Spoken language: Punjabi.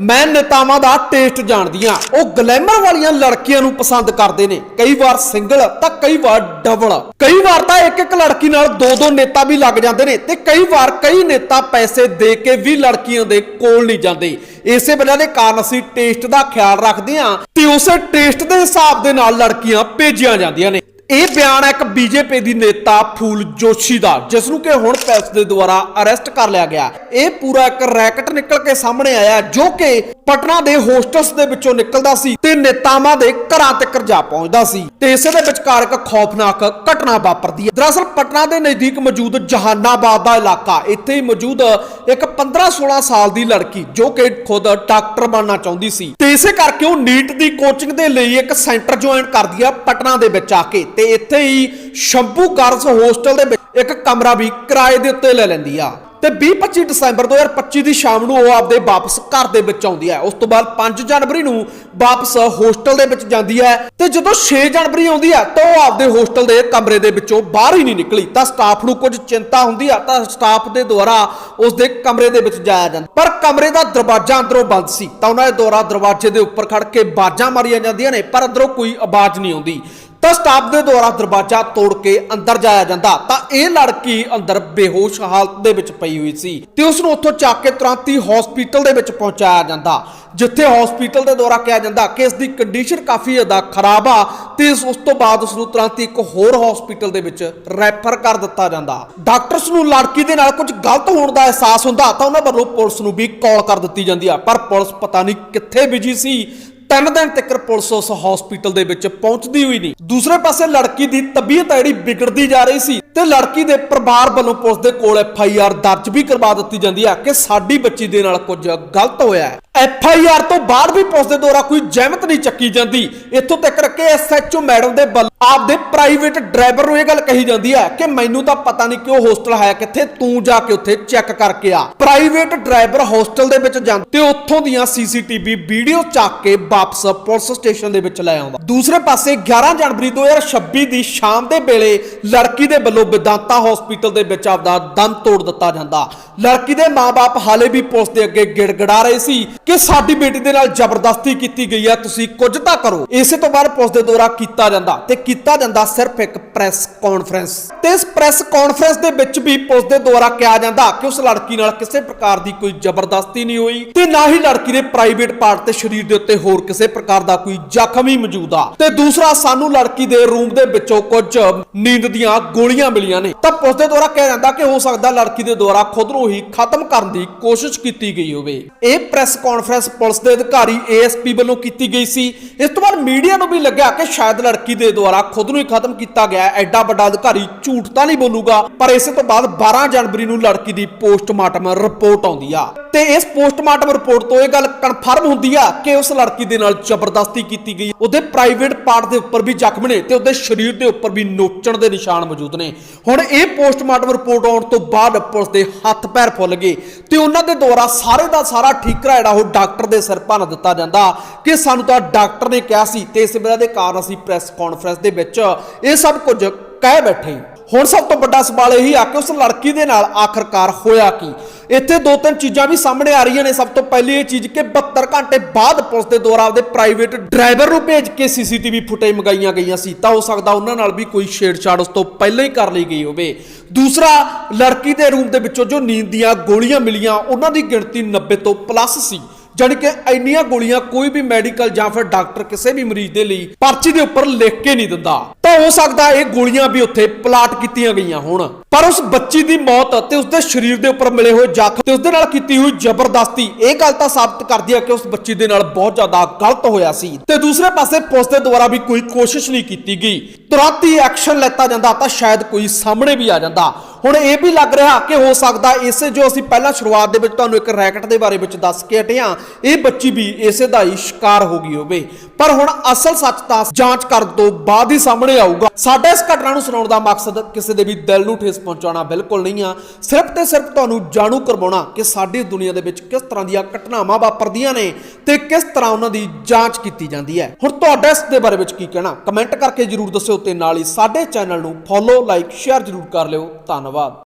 ਮੈਂ ਨੇਤਾਵਾਂ ਦਾ ਟੇਸਟ ਜਾਣਦੀ ਆ ਉਹ ਗਲੈਮਰ ਵਾਲੀਆਂ ਲੜਕੀਆਂ ਨੂੰ ਪਸੰਦ ਕਰਦੇ ਨੇ। ਕਈ ਵਾਰ ਸਿੰਗਲ ਤਾਂ ਕਈ ਵਾਰ ਡਬਲ ਕਈ ਵਾਰ ਤਾਂ ਇੱਕ ਇੱਕ ਲੜਕੀ ਨਾਲ ਦੋ ਦੋ ਨੇਤਾ ਵੀ ਲੱਗ ਜਾਂਦੇ ਨੇ ਤੇ ਕਈ ਵਾਰ ਕਈ ਨੇਤਾ ਪੈਸੇ ਦੇ ਕੇ ਵੀ ਲੜਕੀਆਂ ਦੇ ਕੋਲ ਨਹੀਂ ਜਾਂਦੇ। ਇਸੇ ਵਜ੍ਹਾ ਦੇ ਕਾਰਨ ਅਸੀਂ ਟੇਸਟ ਦਾ ਖਿਆਲ ਰੱਖਦੇ ਹਾਂ ਤੇ ਉਸੇ ਟੇਸਟ ਦੇ ਹਿਸਾਬ ਦੇ ਨਾਲ ਲੜਕੀਆਂ ਭੇਜੀਆਂ ਜਾਂਦੀਆਂ ਨੇ। ਇਹ ਬਿਆਨ ਹੈ ਇੱਕ ਬੀਜੇਪੀ ਦੀ ਨੇਤਾ ਫੂਲ ਜੋਸ਼ੀ ਦਾ, ਜਿਸ ਨੂੰ ਕਿ ਹੁਣ ਪੁਲਿਸ ਦੇ ਦੁਆਰਾ ਅਰੈਸਟ ਕਰ ਲਿਆ ਗਿਆ। ਇਹ ਪੂਰਾ ਇੱਕ ਰੈਕਟ ਨਿਕਲ ਕੇ ਸਾਹਮਣੇ ਆਇਆ, ਜੋ ਕਿ ਪਟਨਾ ਦੇ ਹੋਸਟਲਸ ਦੇ ਵਿੱਚੋਂ ਨਿਕਲਦਾ ਸੀ। ਤੇ ਨੇਤਾਵਾਂ ਦੇ ਘਰਾਂ ਤੱਕ ਜਾ ਪਹੁੰਚਦਾ ਸੀ। ਤੇ ਇਸੇ ਦੇ ਵਿਚਕਾਰ ਇੱਕ ਖੌਫਨਾਕ ਘਟਨਾ ਵਾਪਰਦੀ ਹੈ। ਦਰਅਸਲ ਪਟਨਾ ਦੇ ਨਜ਼ਦੀਕ ਮੌਜੂਦ ਜਹਾਨਾਬਾਦ ਦਾ ਇਲਾਕਾ, ਇੱਥੇ ਹੀ ਮੌਜੂਦ ਇੱਕ 15-16 ਸਾਲ ਦੀ ਲੜਕੀ, ਜੋ ਕਿ ਖੁਦ ਡਾਕਟਰ ਬਣਨਾ ਚਾਹੁੰਦੀ ਸੀ। ਤੇ ਇਸੇ ਕਰਕੇ ਉਹ ਨੀਟ ਦੀ ਕੋਚਿੰਗ ਦੇ ਲਈ ਇੱਕ ਸੈਂਟਰ ਜੁਆਇਨ ਕਰਦੀ ਆ ਪਟਨਾ ਦੇ ਵਿੱਚ ਆ ਕੇ। ਤੇ ਇੱਥੇ ਹੀ ਸ਼ੰਭੂ ਗਰਲਸ ਹੋਸਟਲ ਦੇ ਵਿੱਚ ਇੱਕ ਕਮਰਾ ਵੀ ਕਿਰਾਏ ਦੇ ਉੱਤੇ ਲੈ ਲੈਂਦੀ ਆ। ਤੇ 20-25 ਦਸੰਬਰ 2025 ਦੀ ਸ਼ਾਮ ਨੂੰ ਉਹ ਆਪਦੇ ਵਾਪਸ ਘਰ ਦੇ ਵਿੱਚ ਆਉਂਦੀ ਹੈ। ਉਸ ਤੋਂ ਬਾਅਦ 5 ਜਨਵਰੀ ਨੂੰ ਵਾਪਸ ਹੋਸਟਲ ਦੇ ਵਿੱਚ ਜਾਂਦੀ ਹੈ ਤੇ ਜਦੋਂ 6 ਜਨਵਰੀ ਆਉਂਦੀ ਹੈ ਤਾਂ ਉਹ ਆਪਦੇ ਹੋਸਟਲ ਦੇ ਕਮਰੇ ਦੇ ਵਿੱਚੋਂ ਬਾਹਰ ਹੀ ਨਹੀਂ ਨਿਕਲੀ। ਤਾਂ ਸਟਾਫ ਨੂੰ ਕੁਝ ਚਿੰਤਾ ਹੁੰਦੀ ਆ ਤਾਂ ਸਟਾਫ ਦੇ ਦੁਆਰਾ ਉਸ ਦੇ ਕਮਰੇ ਦੇ ਵਿੱਚ ਜਾਇਆ ਜਾਂਦਾ। ਪਰ ਕਮਰੇ ਦਾ ਦਰਵਾਜ਼ਾ ਅੰਦਰੋਂ ਬੰਦ ਸੀ ਤਾਂ ਉਹਨਾਂ ਦੇ ਦੁਆਰਾ ਦਰਵਾਜ਼ੇ ਦੇ ਉੱਪਰ ਖੜ ਕੇ ਬਾਜਾਂ ਮਾਰੀਆਂ ਜਾਂਦੀਆਂ ਨੇ, ਪਰ ਅੰਦਰੋਂ ਕੋਈ ਆਵਾਜ਼ ਨਹੀਂ ਆਉਂਦੀ। ਤਾਂ ਸਟਾਫ ਦੇ ਦੁਆਰਾ ਦਰਵਾਜ਼ਾ ਤੋੜ ਕੇ ਅੰਦਰ ਜਾਇਆ ਜਾਂਦਾ। ਤਾਂ ਇਹ ਲੜਕੀ ਅੰਦਰ ਬੇਹੋਸ਼ ਹਾਲਤ ਦੇ ਵਿੱਚ ਪਈ ਹੋਈ ਸੀ ਤੇ ਉਸ ਨੂੰ ਉੱਥੋਂ ਚੱਕ ਕੇ ਤੁਰੰਤ ਹੀ ਹਸਪੀਟਲ ਦੇ ਵਿੱਚ ਪਹੁੰਚਾਇਆ ਜਾਂਦਾ। ਜਿੱਥੇ ਹਸਪੀਟਲ ਦੇ ਦੁਆਰਾ ਕਿਹਾ ਜਾਂਦਾ ਕਿ ਇਸ ਦੀ ਕੰਡੀਸ਼ਨ ਕਾਫੀ ਜ਼ਿਆਦਾ ਖਰਾਬ ਆ ਤੇ ਉਸ ਤੋਂ ਬਾਅਦ ਉਸ ਨੂੰ ਤੁਰੰਤ ਹੀ ਇੱਕ ਹੋਰ ਹਸਪੀਟਲ ਦੇ ਵਿੱਚ ਰੈਫਰ ਕਰ ਦਿੱਤਾ ਜਾਂਦਾ। ਡਾਕਟਰਸ ਨੂੰ ਲੜਕੀ ਦੇ ਨਾਲ ਕੁਝ ਗਲਤ ਹੋਣ ਦਾ ਅਹਿਸਾਸ ਹੁੰਦਾ ਤਾਂ ਉਹਨਾਂ ਵੱਲੋਂ ਪੁਲਿਸ ਨੂੰ ਵੀ ਕਾਲ ਕਰ ਦਿੱਤੀ ਜਾਂਦੀ ਆ। ਪਰ ਪੁਲਿਸ ਪਤਾ ਨਹੀਂ ਕਿੱਥੇ ਬਿਜ਼ੀ ਸੀ ਤਿੰਨ ਦਿਨ ਤੱਕ ਪੁਲਿਸ ਉਸ ਹਸਪੀਟਲ ਦੇ ਵਿੱਚ ਪਹੁੰਚਦੀ ਹੋਈ ਨਹੀਂ। ਦੂਸਰੇ ਪਾਸੇ ਲੜਕੀ ਦੀ ਤਬੀਅਤ ਜਿਹੜੀ ਵਿਗੜਦੀ ਜਾ ਰਹੀ ਸੀ ਤੇ ਲੜਕੀ ਦੇ ਪਰਿਵਾਰ ਵੱਲੋਂ ਪੁਲਿਸ ਦੇ ਕੋਲ ਐਫ ਆਈ ਆਰ ਦਰਜ ਵੀ ਕਰਵਾ ਦਿੱਤੀ ਜਾਂਦੀ ਹੈ ਕਿ ਸਾਡੀ ਬੱਚੀ ਦੇ ਨਾਲ ਕੁਝ ਗਲਤ ਹੋਇਆ ਹੈ। ਐਫ ਆਈ ਆਰ ਤੋਂ ਬਾਅਦ ਵੀ ਪੁਲਿਸ ਦੇ ਦੁਆਰਾ ਕੋਈ ਜਹਿਮਤ ਨਹੀਂ ਚੱਕੀ ਜਾਂਦੀ। ਇੱਥੋਂ ਤੱਕ ਕਿ ਐਸ ਐਚ ਓ ਮੈਡਮ ਦੇ ਵੱਲੋਂ ਆਪਦੇ ਪ੍ਰਾਈਵੇਟ ਡਰਾਈਵਰ ਨੂੰ ਇਹ ਗੱਲ ਕਹੀ ਜਾਂਦੀ ਹੈ ਕਿ ਮੈਨੂੰ ਤਾਂ ਪਤਾ ਨਹੀਂ ਕਿ ਉਹ ਹੋਸਟਲ ਹੈ ਕਿੱਥੇ, ਤੂੰ ਜਾ ਕੇ ਉੱਥੇ ਚੈੱਕ ਕਰਕੇ ਆ। ਪ੍ਰਾਈਵੇਟ ਡਰਾਈਵਰ ਹੋਸਟਲ ਦੇ ਵਿੱਚ ਜਾਂਦਾ, ਤੇ ਉੱਥੋਂ ਦੀਆਂ ਸੀਸੀਟੀਵੀ ਵੀਡੀਓ ਚੱਕ ਕੇ ਵਾਪਸ ਪੁਲਿਸ ਸਟੇਸ਼ਨ ਦੇ ਵਿੱਚ ਲੈ ਆਉਂਦਾ। ਦੂਸਰੇ ਪਾਸੇ 11 ਜਨਵਰੀ 2026 ਦੀ ਸ਼ਾਮ ਦੇ ਵੇਲੇ ਲੜਕੀ ਦੇ ਵੱਲੋਂ ਵਿਦਾਂਤਾ ਹਸਪੀਟਲ ਦੇ ਵਿੱਚ ਆਪਦਾ ਦਮ ਤੋੜ ਦਿੱਤਾ ਜਾਂਦਾ। ਲੜਕੀ ਦੇ ਮਾਪੇ ਹਾਲੇ ਵੀ ਪੁਲਿਸ ਦੇ ਅੱਗੇ ਗਿੜਗੜਾ ਰਹੇ ਸੀ ਕਿ ਸਾਡੀ ਬੇਟੀ ਦੇ ਨਾਲ ਜ਼ਬਰਦਸਤੀ ਕੀਤੀ ਗਈ ਹੈ, ਤੁਸੀਂ ਕੁਝ ਤਾਂ ਕਰੋ। ਇਸੇ ਤੋਂ ਬਾਅਦ ਪੁਲਿਸ ਦੇ ਦੁਆਰਾ ਕੀਤਾ ਜਾਂਦਾ ਤੇ ਕੀਤਾ ਜਾਂਦਾ ਸਿਰਫ ਇੱਕ ਪ੍ਰੈਸ ਕਾਨਫਰੰਸ। ਤੇ ਇਸ ਪ੍ਰੈਸ ਕਾਨਫਰੰਸ ਦੇ ਵਿੱਚ ਵੀ ਪੁਲਿਸ ਦੇ ਦੁਆਰਾ ਕਿਹਾ ਜਾਂਦਾ ਕਿ ਉਸ ਲੜਕੀ ਨਾਲ ਕਿਸੇ ਪ੍ਰਕਾਰ ਦੀ ਕੋਈ ਜ਼ਬਰਦਸਤੀ ਨਹੀਂ ਹੋਈ ਤੇ ਨਾ ਹੀ ਲੜਕੀ ਦੇ ਪ੍ਰਾਈਵੇਟ ਪਾਰਟ ਤੇ ਸਰੀਰ ਦੇ ਉੱਤੇ ਹੋਰ ਕਿਸੇ ਪ੍ਰਕਾਰ ਦਾ ਕੋਈ ਜ਼ਖਮ ਹੀ ਮੌਜੂਦ ਆ। ਤੇ ਦੂਸਰਾ, ਸਾਨੂੰ ਲੜਕੀ ਦੇ ਰੂਮ ਦੇ ਵਿੱਚੋਂ ਕੁਝ ਨੀਂਦ ਦੀਆਂ ਗੋਲੀਆਂ ਮਿਲੀਆਂ ਨੇ। ਤਾਂ ਪੁਲਿਸ ਦੇ ਦੁਆਰਾ ਕਿਹਾ ਜਾਂਦਾ ਕਿ ਹੋ ਸਕਦਾ ਲੜਕੀ ਦੇ ਦੁਆਰਾ ਖੁਦ ਨੂੰ ਹੀ ਖਤਮ ਕਰਨ ਦੀ ਕੋਸ਼ਿਸ਼ ਕੀਤੀ ਗਈ ਹੋਵੇ। ਇਹ ਪ੍ਰੈਸ ਕਾਨਫਰੰਸ ਪੁਲਿਸ ਦੇ ਅਧਿਕਾਰੀ ਏਐਸਪੀ ਵੱਲੋਂ ਕੀਤੀ ਗਈ ਸੀ। ਇਸ ਤੋਂ ਬਾਅਦ ਮੀਡੀਆ ਨੂੰ ਵੀ ਲੱਗਿਆ ਕਿ ਸ਼ਾਇਦ ਲੜਕੀ ਦੇ ਦੁਆਰਾ ਖੁਦ ਨੂੰ ਹੀ ਖਤਮ ਕੀਤਾ ਗਿਆ ਹੈ। ਐਡਾ ਵੱਡਾ ਅਧਿਕਾਰੀ ਝੂਠ ਤਾਂ ਨਹੀਂ ਬੋਲੂਗਾ, ਪਰ ਇਸੇ ਤੋਂ ਬਾਅਦ 12 ਜਨਵਰੀ ਨੂੰ ਲੜਕੀ ਦੀ ਪੋਸਟਮਾਰਟਮ ਰਿਪੋਰਟ ਆਉਂਦੀ ਆ। ਤੇ ਇਸ ਪੋਸਟਮਾਰਟਮ ਰਿਪੋਰਟ ਤੋਂ ਇਹ ਗੱਲ ਕਨਫਰਮ ਹੁੰਦੀ ਆ ਕਿ ਉਸ ਲੜਕੀ ਦੇ ਨਾਲ ਜ਼ਬਰਦਸਤੀ ਕੀਤੀ ਗਈ। ਉਹਦੇ ਪ੍ਰਾਈਵੇਟ ਪਾਰਟ ਦੇ ਉੱਪਰ ਵੀ ਜ਼ਖਮ ਨੇ ਤੇ ਉਹਦੇ ਸਰੀਰ ਦੇ ਉੱਪਰ ਵੀ ਨੋਚਣ ਦੇ ਨਿਸ਼ਾਨ ਮੌਜੂਦ ਨੇ। ਹੁਣ ਇਹ ਪੋਸਟਮਾਰਟਮ ਰਿਪੋਰਟ ਆਉਣ ਤੋਂ ਬਾਅਦ ਪੁਲਿਸ ਦੇ ਹੱਥ ਪੈਰ ਫੁੱਲ ਗਏ ਤੇ ਉਹਨਾਂ ਦੇ ਦੁਆਰਾ ਸਾਰੇ ਦਾ ਸਾਰਾ ਠੀਕਰਾ ਜਿਹੜਾ ਉਹ ਡਾਕਟਰ ਦੇ ਸਿਰ ਭੰਨ ਦਿੱਤਾ ਜਾਂਦਾ ਕਿ ਸਾਨੂੰ ਤਾਂ ਡਾਕਟਰ ਨੇ ਕਿਹਾ ਸੀ ਤੇ ਇਸ ਵੇਲੇ ਦੇ ਕਾਰਨ ਅਸੀਂ ਪ੍ਰੈਸ ਕਾਨਫਰੰਸ ਦੇ ਵਿੱਚ ਇਹ ਸਭ ਕੁਝ ਕਹਿ ਬੈਠੇ। ਹੁਣ ਸਭ ਤੋਂ ਵੱਡਾ ਸਵਾਲ ਇਹੀ ਆ ਕਿ ਉਸ ਲੜਕੀ ਦੇ ਨਾਲ ਆਖਰਕਾਰ ਹੋਇਆ ਕੀ? ਇੱਥੇ ਦੋ ਤਿੰਨ ਚੀਜ਼ਾਂ ਵੀ ਸਾਹਮਣੇ ਆ ਰਹੀਆਂ ਨੇ। ਸਭ ਤੋਂ ਪਹਿਲੀ ਇਹ ਚੀਜ਼ ਕਿ 72 ਘੰਟੇ ਬਾਅਦ ਪੁਲਿਸ ਦੇ ਦੁਆਰਾ ਆਪਦੇ ਪ੍ਰਾਈਵੇਟ ਡਰਾਈਵਰ ਨੂੰ ਭੇਜ ਕੇ ਸੀਸੀਟੀਵੀ ਫੁਟੇਜ ਮੰਗਾਈਆਂ ਗਈਆਂ ਸੀ। ਤਾਂ ਹੋ ਸਕਦਾ ਉਹਨਾਂ ਨਾਲ ਵੀ ਕੋਈ ਛੇੜਛਾੜ ਉਸ ਤੋਂ ਪਹਿਲਾਂ ਹੀ ਕਰ ਲਈ ਗਈ ਹੋਵੇ। ਦੂਸਰਾ, ਲੜਕੀ ਦੇ ਰੂਮ ਦੇ ਵਿੱਚੋਂ ਜੋ ਨੀਂਦ ਦੀਆਂ ਗੋਲੀਆਂ ਮਿਲੀਆਂ, ਉਹਨਾਂ ਦੀ ਗਿਣਤੀ 90 ਤੋਂ ਪਲੱਸ ਸੀ। ਜਾਣੀ ਕਿ ਇੰਨੀਆਂ ਗੋਲੀਆਂ ਕੋਈ ਵੀ ਮੈਡੀਕਲ ਜਾਂ ਫਿਰ ਡਾਕਟਰ ਕਿਸੇ ਵੀ ਮਰੀਜ਼ ਦੇ ਲਈ ਪਰਚੀ ਦੇ ਉੱਪਰ ਲਿਖ ਕੇ ਨਹੀਂ ਦਿੰਦਾ। ਤਾਂ ਹੋ ਸਕਦਾ ਇਹ ਗੋਲੀਆਂ ਵੀ ਉੱਥੇ ਪਲਾਟ ਕੀਤੀਆਂ ਗਈਆਂ ਹੋਣ। ਪਰ ਉਸ ਬੱਚੀ ਦੀ ਮੌਤ ਤੇ ਉਸਦੇ ਸਰੀਰ ਦੇ ਉੱਪਰ ਮਿਲੇ ਹੋਏ ਜ਼ਖਮ ਤੇ ਉਸਦੇ ਨਾਲ ਕੀਤੀ ਹੋਈ ਜ਼ਬਰਦਸਤੀ, ਇਹ ਗੱਲ ਤਾਂ ਸਾਬਤ ਕਰਦੀ ਹੈ ਕਿ ਉਸ ਬੱਚੀ ਦੇ ਨਾਲ ਬਹੁਤ ਜ਼ਿਆਦਾ ਗਲਤ ਹੋਇਆ ਸੀ। ਤੇ ਦੂਸਰੇ ਪਾਸੇ ਪੁਲਿਸ ਦੇ ਦੁਆਰਾ ਵੀ ਕੋਈ ਕੋਸ਼ਿਸ਼ ਨਹੀਂ ਕੀਤੀ ਗਈ। ਤੁਰੰਤ ਹੀ ਐਕਸ਼ਨ ਲੈਤਾ ਜਾਂਦਾ ਤਾਂ ਸ਼ਾਇਦ ਕੋਈ ਸਾਹਮਣੇ ਵੀ ਆ ਜਾਂਦਾ। ਹੁਣ ਇਹ ਵੀ ਲੱਗ ਰਿਹਾ ਕਿ ਹੋ ਸਕਦਾ ਇਸੇ ਜੋ ਅਸੀਂ ਪਹਿਲਾਂ ਸ਼ੁਰੂਆਤ ਦੇ ਵਿੱਚ ਤੁਹਾਨੂੰ ਇੱਕ ਰੈਕਟ ਦੇ ਬਾਰੇ ਵਿੱਚ ਦੱਸ ਕੇ ਹਟੇ ਹਾਂ, ਇਹ ਬੱਚੀ ਵੀ ਇਸੇ ਦਾ ਹੀ ਸ਼ਿਕਾਰ ਹੋ ਗਈ ਹੋਵੇ। ਪਰ ਹੁਣ ਅਸਲ ਸੱਚ ਤਾਂ ਜਾਂਚ ਕਰਨ ਤੋਂ ਬਾਅਦ ਹੀ ਸਾਹਮਣੇ ਆਊਗਾ। ਸਾਡਾ ਇਸ ਘਟਨਾ ਨੂੰ ਸੁਣਾਉਣ ਦਾ ਮਕਸਦ ਕਿਸੇ ਦੇ ਵੀ ਦਿਲ ਨੂੰ ਠੇਸ ਪਹੁੰਚਾਉਣਾ ਬਿਲਕੁਲ ਨਹੀਂ ਆ। ਸਿਰਫ ਤੇ ਸਿਰਫ ਤੁਹਾਨੂੰ ਜਾਣੂ ਕਰਵਾਉਣਾ ਕਿ ਸਾਡੀ ਦੁਨੀਆ ਦੇ ਵਿੱਚ ਕਿਸ ਤਰ੍ਹਾਂ ਦੀਆਂ ਘਟਨਾਵਾਂ ਵਾਪਰਦੀਆਂ ਨੇ ਤੇ ਕਿਸ ਤਰ੍ਹਾਂ ਉਹਨਾਂ ਦੀ ਜਾਂਚ ਕੀਤੀ ਜਾਂਦੀ ਹੈ। ਹੁਣ ਤੁਹਾਡਾ ਇਸ ਦੇ ਬਾਰੇ ਵਿੱਚ ਕੀ ਕਹਿਣਾ? ਕਮੈਂਟ ਕਰਕੇ ਜਰੂਰ ਦੱਸਿਓ ਤੇ ਨਾਲ ਹੀ ਸਾਡੇ ਚੈਨਲ ਨੂੰ ਫੋਲੋ, ਲਾਈਕ, ਸ਼ੇਅਰ ਜਰੂਰ ਕਰ ਲਿਓ। ਧੰਨਵਾਦ।